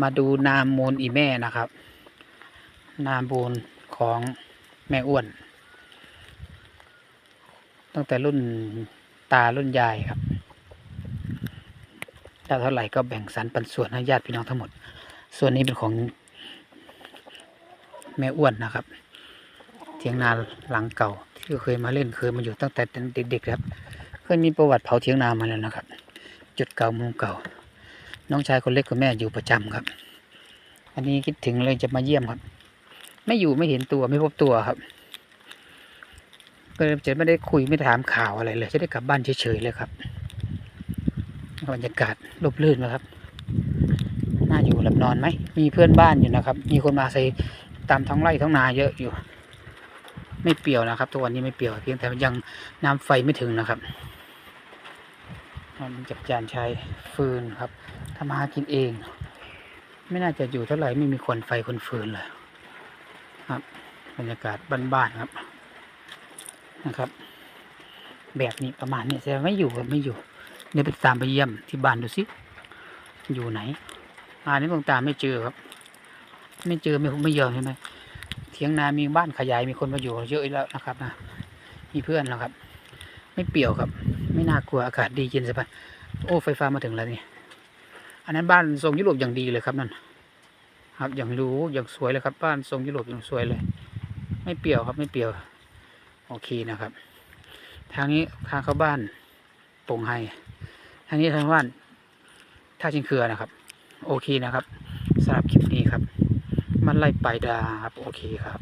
มาดูนามมูลอีแม่นะครับ นามมูลของแม่อ้วน ตั้งแต่รุ่นตารุ่นยายครับได้เท่าไหร่ก็แบ่งสรรปันส่วนให้ญาติพี่น้องทั้งหมด ส่วนนี้เป็นของแม่อ้วนนะครับ เทียงนาหลังเก่า ที่เคยมาเล่นเคยมาอยู่ตั้งแต่เด็กๆครับ เคยมีประวัติเผาเทียงนามาแล้วนะครับ จุดเก่ามุมเก่า น้องชายคนเล็กกับแม่อยู่ประจำครับ อันนี้คิดถึงเลยจะมาเยี่ยมครับ ไม่อยู่ไม่เห็นตัวไม่พบตัวครับก็เลยจะไม่ได้คุยไม่ได้ถามข่าวอะไรเลย จะได้กลับบ้านเฉยๆเลยครับบรรยากาศร่มรื่นนะครับ น่าอยู่หลับนอนไหม มีเพื่อนบ้านอยู่นะครับ มีคนมาอาศัยตามท้องไร่ท้องนาเยอะอยู่ ไม่เปียวนะครับ ทุกวันนี้ไม่เปียว เพียงแต่ยังน้ำไฟไม่ถึงนะครับ มันจับจานใช้ฟืนครับทำมาหากินเอง ไม่น่าจะอยู่เท่าไหร่ไม่มีควันไฟคนฟืนเลยครับ บรรยากาศบ้านๆครับนะครับ แบบนี้ประมาณนี้แสดงไม่อยู่ครับไม่อยู่เดี๋ยวไปตามไปเยี่ยมที่บ้านดูสิอยู่ไหนอ่านี่ผมตามไม่เจอครับ ไม่เจอไม่ไม่ยอมใช่ไหมเถียงนามีบ้านขยายมีคนมาอยู่เยอะแล้วนะครับนะมีเพื่อนแล้วครับ ไม่เปี่ยวครับ ไม่น่ากลัวอากาศดีเย็นสบายโอ้ไฟฟ้ามาถึงแล้วนี่อันนั้นบ้านทรงยุโรปอย่างดีเลยครับนั่นครับอย่างหรูอย่างสวยเลยครับ บ้านทรงยุโรปอย่างสวยเลย ไม่เปี่ยวครับไม่เปี่ยว โอเคนะครับ ทางนี้ทางเข้าบ้านโป่งไฮทางนี้ทางบ้านท่าชิงเครือนะครับ โอเคนะครับสำหรับคลิปนี้ครับ มันไล่ไปดาครับ โอเคครับ